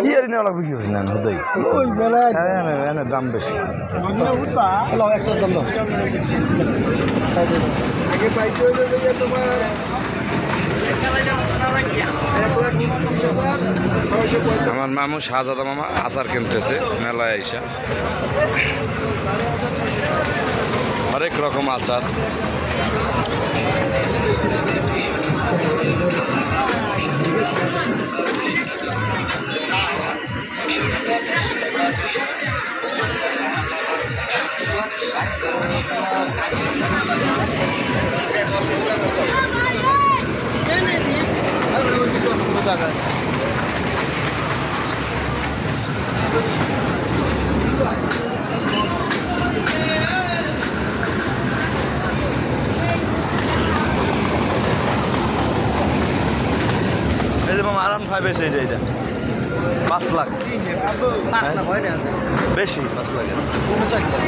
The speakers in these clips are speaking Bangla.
কি আর নেওয়া লাগবে কি হয়েছে না হুদাই ওই মেলায় এনে এনে দাম বেশি। একটা দাম আগে পাইতে ভাইয়া তোমার পঁয়তাল্লিশ আমার মামু শাহজাদা মামা আচার কিনতেছে মেলায় আইসা। হরেক রকম আচার। Dedim ama aram kaybedecekti. পাঁচ লাখ। হয়? বেশি পাঁচ লাখ।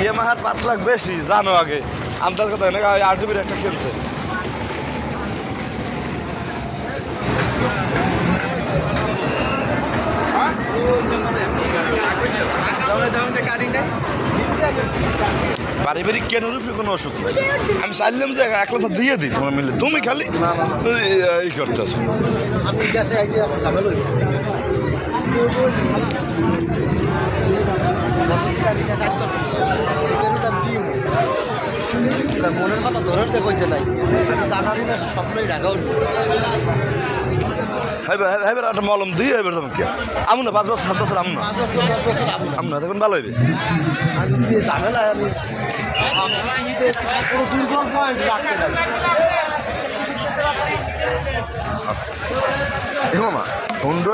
ইএমআই পাঁচ লাখ বেশি জানো আগে। আন্দাজ কথা না আট জিবির একটা কিনছে গাড়ি নেই পারিবারিক কেন রূপে কোনো অসুখ নেই। আমি চাইলাম যে এক ক্লাস দিয়ে দিই তোমরা মিলে। তুমি খালি এই করতেছো। হইবে মনের কথা ধরে দেখতে নাই জানুয়ারি মাসে স্বপ্নই হাইবার একটা মলম তুমি কে? আমু না পাঁচ বছর সাত বছর আমু না পাঁচ বছর দশ বছর না আমু না তখন ভালো হইবে। আমি যে দুর্বল পয়েন্ট রাখতে নাই এ মামা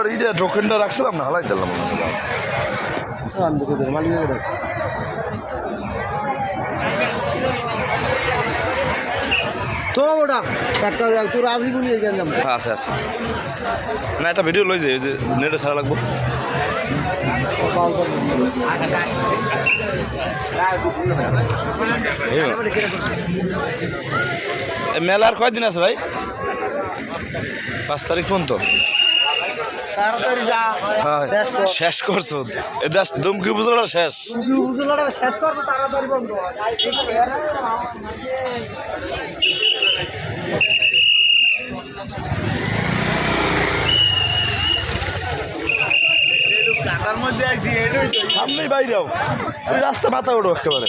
ইটা টোকেনটা রাখছিলাম না হালাই দিলাম। দেখে দেখ তো ওটা একটা তোর আজীবন নিয়ে গেলাম আছে আছে। না একটা ভিডিও লই যাই যে নেটে ছাড়া লাগবো। মা- মেলার কয়দিন আছে ভাই? পাঁচ তারিখ পর্যন্ত? হ্যাঁ, শেষ করছ? দুমকি বুঝলো শেষ। আইছি সামনেই বাইরেও রাস্তা মাথা ওঠো একেবারে।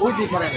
বুঝি পারেন